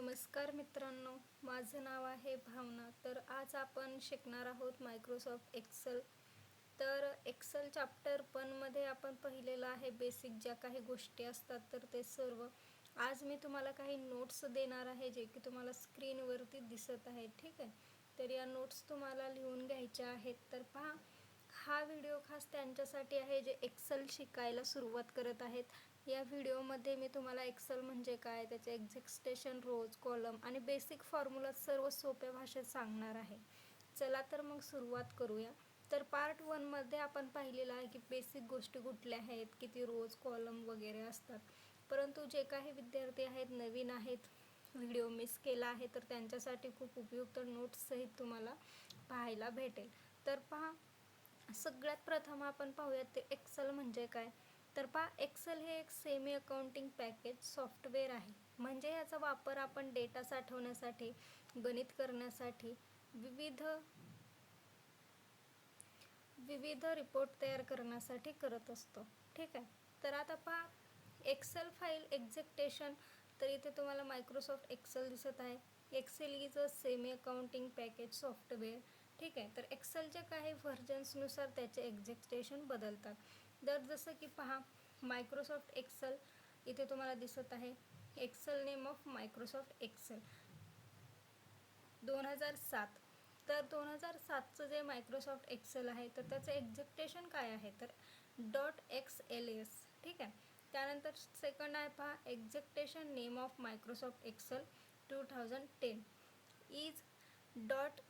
नमस्कार मित्रांनो माझं नाव आहे भावना. तर आज आपण शिकणार आहोत मायक्रोसॉफ्ट एक्सेल तर एक्सेल चॅप्टर पनमध्ये आपण पहिलेलं आहे बेसिक ज्या काही गोष्टी असतात तर ते सर्व. आज मी तुम्हाला काही नोट्स देणार आहे जे की तुम्हाला स्क्रीनवरती दिसत आहेत ठीक आहे? तर या नोट्स तुम्हाला लिहून घ्यायच्या आहेत. तर पहा हा व्हिडिओ खास त्यांच्यासाठी आहे जे एक्सेल शिकायला सुरुवात करत आहेत. या व्हिडिओमध्ये मी तुम्हाला एक्सेल म्हणजे काय त्याचे एक्झिक्स्टेशन रोज कॉलम आणि बेसिक फॉर्म्युला सर्व सोप्या भाषेत सांगणार आहे. चला तर मग सुरुवात करूया. तर पार्ट वनमध्ये आपण पाहिलेलं आहे की बेसिक गोष्टी कुठल्या आहेत किती रोज कॉलम वगैरे असतात. परंतु जे काही विद्यार्थी आहेत नवीन आहेत व्हिडिओ मिस केला आहे तर त्यांच्यासाठी खूप उपयुक्त नोट्ससहित तुम्हाला पाहायला भेटेल. तर पहा सगळ्यात प्रथम आपण पाहूयात ते एक्सेल म्हणजे काय. तर पहा एक्सेल हे एक सेमी अकाउंटिंग पॅकेज सॉफ्टवेअर आहे. म्हणजे याचा वापर आपण डेटा साठवण्यासाठी गणित करण्यासाठी विविध विविध रिपोर्ट तयार करण्यासाठी करत असतो. ठीक आहे? तर आता पहा एक्सेल फाईल एक्झेक्टेशन तर इथे तुम्हाला मायक्रोसॉफ्ट एक्सेल दिसत आहे. Excel is a semi accounting package software ठीक आहे? तर एक्सेलच्या काही व्हर्जन्सनुसार त्याचे एक्झेक्टेशन बदलतात. तर जसं की पहा मायक्रोसॉफ्ट एक्सेल इथे तुम्हाला दिसत आहे. Excel name of Microsoft Excel दोन हजार सात. तर दोन हजार सातचं जे मायक्रोसॉफ्ट एक्सेल आहे तर त्याचं एक्झेक्टेशन काय आहे? तर डॉट एक्स एल एस ठीक आहे? त्यानंतर सेकंड आहे पहा extension name of Microsoft Excel two thousand ten is dot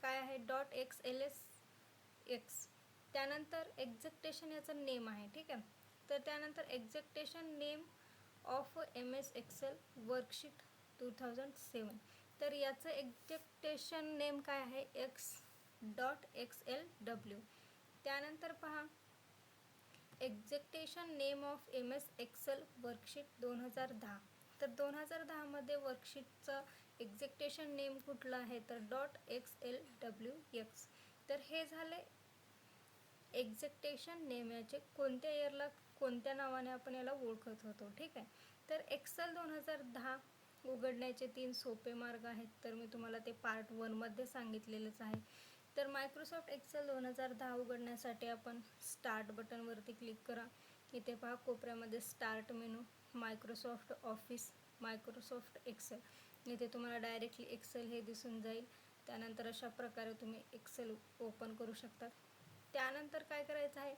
काय आहे? Dot X L S X त्यानंतर एक्झेक्टेशन याचं नेम आहे ठीक आहे? तर त्यानंतर extension name of M S Excel worksheet two thousand seven तर याचं एक्झेक्टेशन नेम काय आहे? X dot X L W त्यानंतर पहा extension name of M S Excel worksheet दोन हजार दहा. तर दोन हजार दहामध्ये वर्कशीटचं एक्झेक्टेशन नेम कुठलं आहे? तर dot X L W X तर हे झाले एक्झेक्टेशन नेम याचे कोणत्या इयरला कोणत्या नावाने आपण याला ओळखत होतो ठीक आहे? तर एक्सेल दोन हजार दहा उघडण्याचे तीन सोपे मार्ग आहेत. तर मी तुम्हाला ते पार्ट वनमध्ये सांगितलेलंच आहे. तर मायक्रोसॉफ्ट एक्सेल दोन हजार दहा उघडण्यासाठी आपण स्टार्ट बटनवरती क्लिक करा. इथे पहा कोपऱ्यामध्ये start menu Microsoft office Microsoft Excel. इथे तुम्हाला डायरेक्टली एक्सेल हे दिसून जाईल. त्यानंतर अशा प्रकारे तुम्ही एक्सेल ओपन करू शकता. त्यानंतर काय करायचं आहे?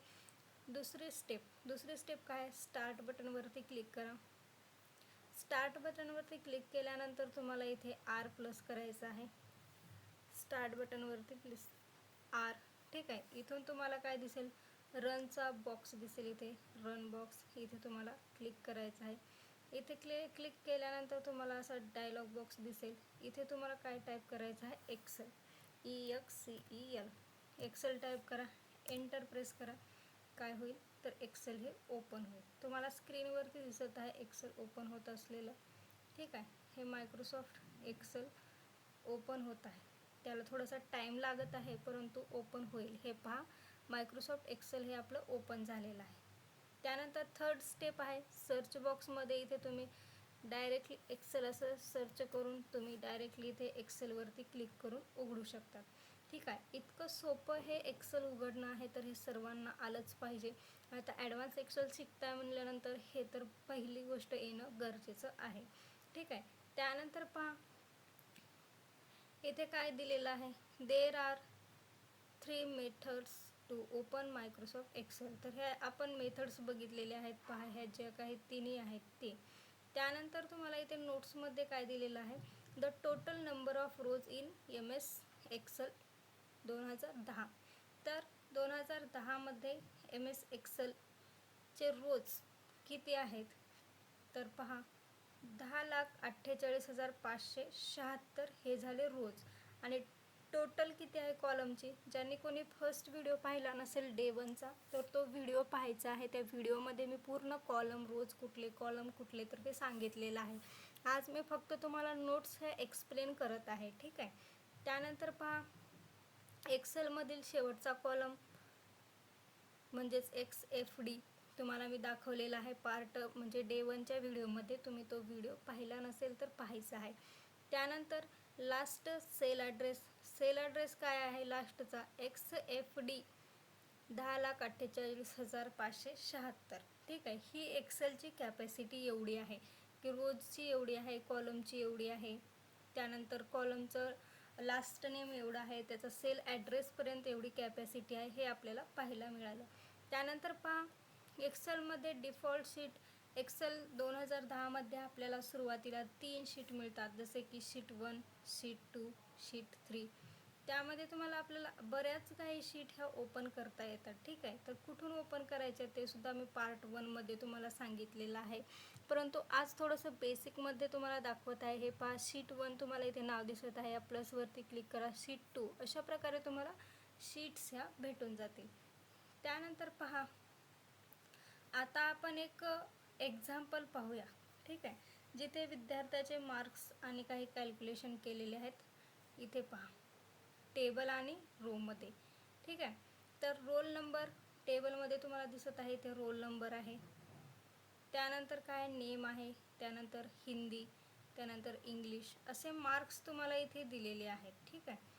दुसरी स्टेप दुसरी स्टेप काय स्टार्ट बटनवरती क्लिक करा. स्टार्ट बटनवरती क्लिक केल्यानंतर तुम्हाला इथे आर प्लस करायचं आहे. स्टार्ट बटनवरती प्लस आर ठीक आहे? इथून तुम्हाला काय दिसेल? रनचा बॉक्स दिसेल इथे. रन बॉक्स इथे तुम्हाला क्लिक करायचं आहे. इथे क्लिक क्लिक केल्यानंतर तुम्हाला असा डायलॉग बॉक्स दिसेल. इथे तुम्हाला काय टाईप करायचं आहे? Excel E X C E L Excel type करा एंटर प्रेस करा. काय होईल? तर एक्सेल हे ओपन होईल. तुम्हाला स्क्रीनवरती दिसत आहे एक्सेल ओपन होत असलेलं. ठीक आहे? हे मायक्रोसॉफ्ट एक्सेल ओपन होत आहे. त्याला थोडासा टाईम लागत आहे परंतु ओपन होईल. हे पहा मायक्रोसॉफ्ट एक्सेल हे आपलं ओपन झालेलं आहे. त्यानंतर थर्ड स्टेप आहे सर्च बॉक्समध्ये इथे तुम्ही डायरेक्टली एक्सेल असं सर्च करून तुम्ही डायरेक्टली इथे एक्सेलवरती क्लिक करून उघडू शकता ठीक आहे. इतकं सोपं हे एक्सेल उघडणं आहे तर हे सर्वांना आलंच पाहिजे. आता ॲडव्हान्स एक्सेल शिकताय म्हणल्यानंतर हे तर पहिली गोष्ट येणं गरजेचं आहे. ठीक आहे. त्यानंतर पहा. इथे काय दिलेलं आहे? There are three methods to open Microsoft Excel तर हे आपण मेथड्स बघितलेले आहेत. पहा ह्या ज्या काही तिन्ही आहेत ते. त्यानंतर तुम्हाला इथे नोट्समध्ये काय दिलेलं आहे? The total number of rows in M S Excel दोन हजार दहा. तर दोन हजार दहामध्ये एम एस एक्सेलचे रोज किती आहेत? तर पहा दहा लाख अठ्ठेचाळीस हजार पाचशे शहात्तर हे झाले रोज. आणि टोटल किती आहे कॉलमची? ज्यांनी कोणी फर्स्ट व्हिडिओ पाहिला नसेल डे वनचा तर तो व्हिडिओ पाहायचा आहे. त्या व्हिडिओमध्ये मी पूर्ण कॉलम रोज कुठले कॉलम कुठले तर ते सांगितलेलं आहे. आज मी फक्त तुम्हाला नोट्स हे एक्सप्लेन करत आहे ठीक आहे? त्यानंतर पहा एक्सेलमधील शेवटचा कॉलम म्हणजेच एक्स एफ डी तुम्हाला मी दाखवलेला आहे पार्ट म्हणजे डे वनच्या व्हिडिओमध्ये तुम्ही तो व्हिडिओ पाहिला नसेल तर पाहायचा आहे. त्यानंतर last cell address cell address काय आहे? लास्टचा एक्स एफ डी दहा लाख अठ्ठेचाळीस हजार पाचशे शहात्तर. ठीक आहे ही एक्सेलची कॅपॅसिटी एवढी आहे. की रोजची एवढी आहे कॉलमची एवढी आहे. त्यानंतर कॉलमचं लास्ट नेम एवढं आहे त्याचा सेल ॲड्रेसपर्यंत एवढी कॅपॅसिटी आहे हे आपल्याला पाहायला मिळालं. त्यानंतर पहा एक्सेलमध्ये डिफॉल्ट शीट एक्सेल दोन हजार दहामध्ये आपल्याला सुरुवातीला तीन शीट मिळतात. जसे की sheet one sheet two sheet three त्यामध्ये तुम्हाला आपल्याला बऱ्याच काही शीट ह्या ओपन करता येतात ठीक आहे? तर कुठून ओपन करायच्या ते सुद्धा मी पार्ट वनमध्ये तुम्हाला सांगितलेलं आहे. परंतु आज थोडंसं बेसिकमध्ये तुम्हाला दाखवत आहे. हे पहा शीट वन तुम्हाला इथे नाव दिसत आहे. या प्लसवरती क्लिक करा. शीट टू अशा प्रकारे तुम्हाला शीट्स ह्या भेटून जातील. त्यानंतर पहा आता आपण एक एक्झाम्पल पाहूया ठीक आहे? जिथे विद्यार्थ्याचे मार्क्स आणि काही कॅल्क्युलेशन केलेले आहेत. इथे पहा. टेबल आणि रोमध्ये ठीक आहे? तर रोल नंबर टेबलमध्ये तुम्हाला दिसत आहे ते रोल नंबर आहे. त्यानंतर काय? नेम आहे त्यानंतर हिंदी त्यानंतर इंग्लिश असे मार्क्स तुम्हाला इथे दिलेले आहेत. ठीक आहे?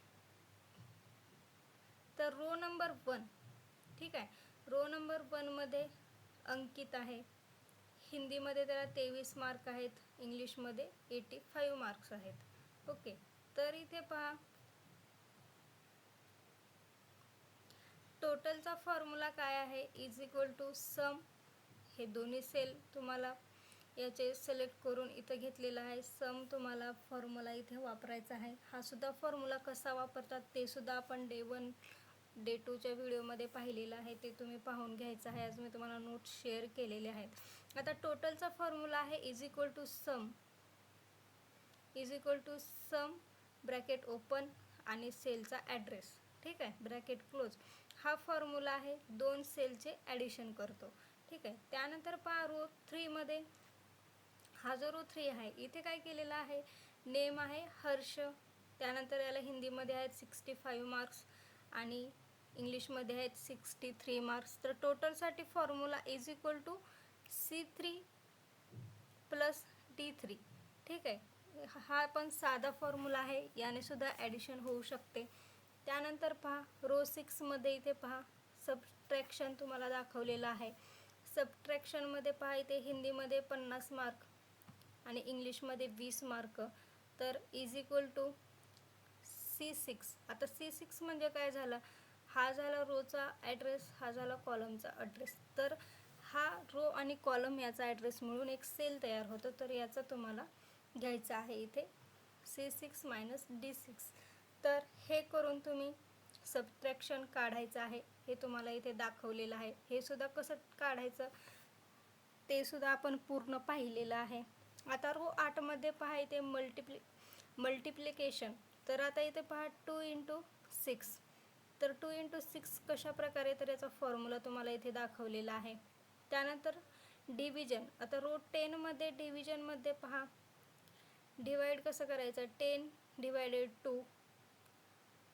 तर रो नंबर वन ठीक आहे? रो नंबर वनमध्ये अंकित आहे. हिंदीमध्ये त्याला तेवीस मार्क आहेत इंग्लिशमध्ये एटी फाईव्ह मार्क्स आहेत. ओके तर इथे पहा. टोटलचा फॉर्म्युला काय आहे? Is equal to sum. हे दोन्ही सेल तुम्हाला याचे सिलेक्ट करून इथं घेतलेला आहे. सम तुम्हाला फॉर्म्युला इथे वापरायचा आहे. हा सुद्धा फॉर्म्युला कसा वापरतात ते सुद्धा आपण डे वन डे टूच्या व्हिडिओमध्ये पाहिलेलं आहे. ते तुम्ही पाहून घ्यायचं आहे. आज मी तुम्हाला नोट्स शेअर केलेले आहेत. आता टोटलचा फॉर्म्युला आहे is equal to sum. Is equal to sum bracket open आणि सेलचा ॲड्रेस ठीक आहे? Bracket close. हा फॉर्म्युला आहे दोन सेलचे ॲडिशन करतो. ठीक आहे? त्यानंतर पहा रो थ्रीमध्ये हा जो रो थ्री आहे इथे काय केलेलं आहे? नेम आहे हर्ष. त्यानंतर याला हिंदीमध्ये आहेत सिक्स्टी फाईव्ह मार्क्स आणि इंग्लिशमध्ये आहेत सिक्स्टी थ्री मार्क्स तर टोटलसाठी formula is equal to C three plus D three ठीक आहे? हा पण साधा फॉर्म्युला आहे याने सुद्धा ॲडिशन होऊ शकते. त्यानंतर पहा रो सिक्समध्ये इथे पहा सबट्रॅक्शन तुम्हाला दाखवलेलं आहे. सबट्रॅक्शनमध्ये पहा इथे हिंदीमध्ये पन्नास मार्क आणि इंग्लिशमध्ये वीस मार्क तर is equal to C six आता सी सिक्स म्हणजे काय झालं? हा झाला रोचा ॲड्रेस हा झाला कॉलमचा ॲड्रेस तर हा रो आणि कॉलम याचा ॲड्रेस मिळून एक सेल तयार होतो. तर याचा तुम्हाला घ्यायचा आहे इथे C six minus D six तर हे करून तुम्ही सबट्रॅक्शन काढायचं आहे. हे तुम्हाला इथे दाखवलेलं आहे. हे सुद्धा कसं काढायचं? ते सुद्धा आपण पूर्ण पाहिलेलं आहे. आता रो आठमध्ये पहा इथे मल्टिप्लि मल्टिप्लिकेशन तर आता इथे पहा टू इंटू सिक्स तर टू इंटू सिक्स कशा प्रकारे तर याचा फॉर्म्युला तुम्हाला इथे दाखवलेला आहे. त्यानंतर डिव्हिजन आता रो टेनमध्ये डिव्हिजनमध्ये पहा. डिवाईड कसं करायचं? टेन डिवायडेड टू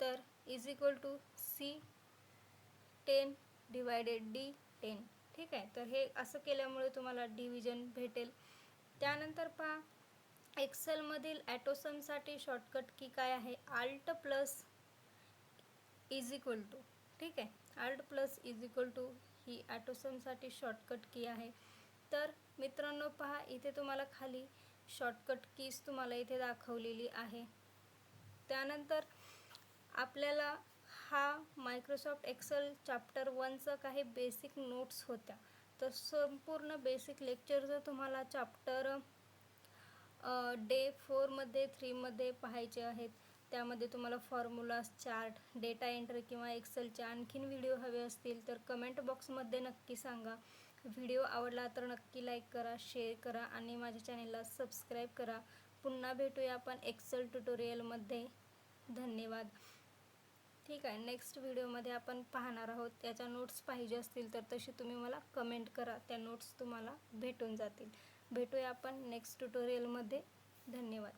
तर is equal to C ten divided D ten ठीक आहे? तर हे असं केल्यामुळे तुम्हाला डिव्हिजन भेटेल. त्यानंतर पहा एक्सेलमधील ॲटोसमसाठी शॉर्टकट की काय आहे? Alt plus is equal to ठीक आहे? Alt plus is equal to ही ॲटोसमसाठी शॉर्टकट की आहे. तर मित्रांनो पहा इथे तुम्हाला खाली शॉर्टकट कीज तुम्हाला इथे दाखवलेली आहे. त्यानंतर आपल्याला हा मायक्रोसॉफ्ट एक्सेल चॅप्टर वनचं काही बेसिक नोट्स होत्या. तर संपूर्ण बेसिक लेक्चर जर तुम्हाला चॅप्टर डे फोरमध्ये थ्रीमध्ये पाहायचे आहेत त्यामध्ये तुम्हाला फॉर्म्युलाज चार्ट डेटा एंट्री किंवा एक्सेलचे आणखीन व्हिडिओ हवे असतील तर कमेंट बॉक्समध्ये नक्की सांगा. व्हिडिओ आवडला तर नक्की लाईक करा शेअर करा आणि माझ्या चॅनेलला सबस्क्राईब करा. पुन्हा भेटूया आपण एक्सेल ट्युटोरियलमध्ये धन्यवाद. ठीक आहे नेक्स्ट व्हिडिओमध्ये आपण पाहणार आहोत. त्याच्या नोट्स पाहिजे असतील तर तशी तुम्ही मला कमेंट करा. त्या नोट्स तुम्हाला भेटून जातील. भेटूया आपण नेक्स्ट ट्युटोरियलमध्ये धन्यवाद.